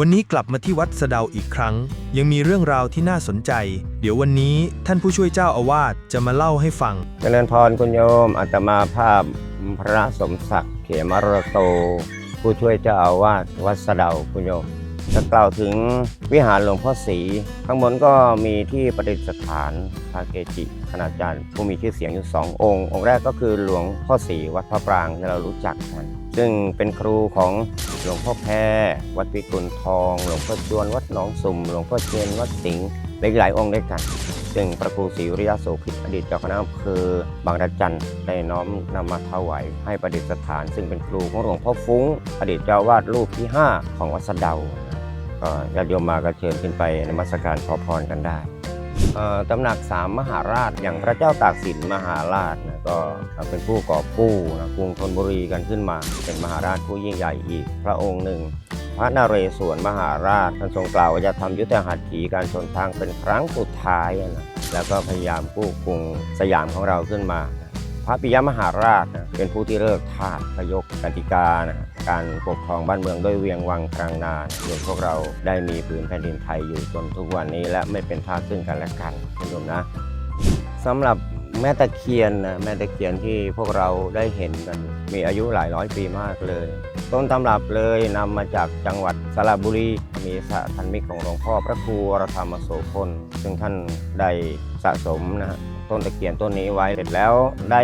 วันนี้กลับมาที่วัดสะเดาอีกครั้ง ยังมีเรื่องราวที่น่าสนใจ เดี๋ยววันนี้ท่านผู้ช่วยเจ้าอาวาสจะมาเล่าให้ฟัง เจริญพรคุณโยมอาตมาภาพพระสมศักดิ์เขมรโต ผู้ช่วยเจ้าอาวาสวัดสะเดาคุณโยม จะกล่าวถึงวิหารหลวงพ่อศรีข้างบนก็มีที่ประดิษฐานพระเกจิคณาจารย์ผู้มีชื่อเสียงอยู่สององค์ องค์แรกก็คือหลวงพ่อศรีวัดพระปรางที่เรารู้จักกันซึ่งเป็นครูของหลวงพ่อแพรวัดพิกุลทอง หลวงพ่อจวนวัดหนองสุ่ม หลวงพ่อเชนวัดสิงห์และหลายองค์ด้วยกัน ซึ่งพระครูศรีวิริยโสภิตอดีตเจ้าคณะอำเภอบางระจันได้น้อมนำมาถวายให้ประดิษฐาน ซึ่งเป็นครูของหลวงพ่อฟุ้ง อดีตเจ้าวาดรูปที่ 5 ของวัดสะเดา ก็ญาติโยมมาก็เชิญขึ้นไปนมัสการขอพรกันได้ตำหนักสามมหาราชอย่างพระเจ้าตากสินมหาราชนะก็เป็นผู้ก่อกู้นะกรุงธนบุรีกันขึ้นมา เป็นมหาราชผู้ยิ่งใหญ่อีกพระองค์หนึ่ง พระนเรศวรมหาราชท่านทรงกล่าวว่าจะทำยุทธหัตถีการชนทางเป็นครั้งสุดท้ายนะแล้วก็พยายามกู้กรุงสยามของเราขึ้นมา พระปิยมหาราชนะเป็นผู้ที่เลิกทาสพยกกติกานะการปกครองบ้านเมืองด้วยเวียงวังกลางนาจนพวกเราได้มีผืนแผ่นดินไทยอยู่จนทุกวันนี้และไม่เป็นทาสซึ่งกันและกันคุณผู้ชมนะสำหรับแม่ตะเคียนนะแม่ตะเคียนที่พวกเราได้เห็นกัน มีอายุหลายร้อยปีมากเลย ต้นตำรับเลยนำมาจากจังหวัด สระบุรีมีสถานมิตรของหลวงพ่อพระครูวรธรรมโสพลซึ่งท่านได้สะสมนะฮะต้นตะเคียนต้นนี้ไว้เสร็จแล้วได้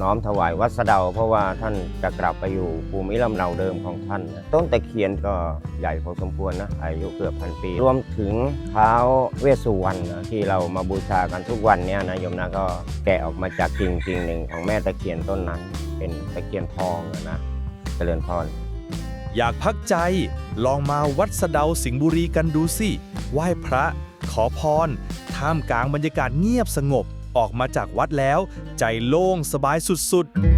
น้อมถวายวัดสะเดา เพราะว่าท่านจะกลับไปอยู่ภูมิลำเนาเดิมของท่านนะต้นตะเคียนก็ใหญ่พอสมควรนะอายุเกือบพันปี รวมถึงเท้าเวสสุวรรณนะที่เรามาบูชากันทุกวันเนี้ยนะโยมนะก็แกะออกมาจากกิ่งกิ่งหนึ่งของแม่ตะเคียนต้นนั้น เป็นตะเคียนทองนะเจริญพร อยากพักใจ ลองมาวัดสะเดาสิงห์บุรีกันดูสิ ไหว้พระ ขอพร ท่ามกลางบรรยากาศเงียบสงบ ออกมาจากวัดแล้ว ใจโล่งสบายสุดๆ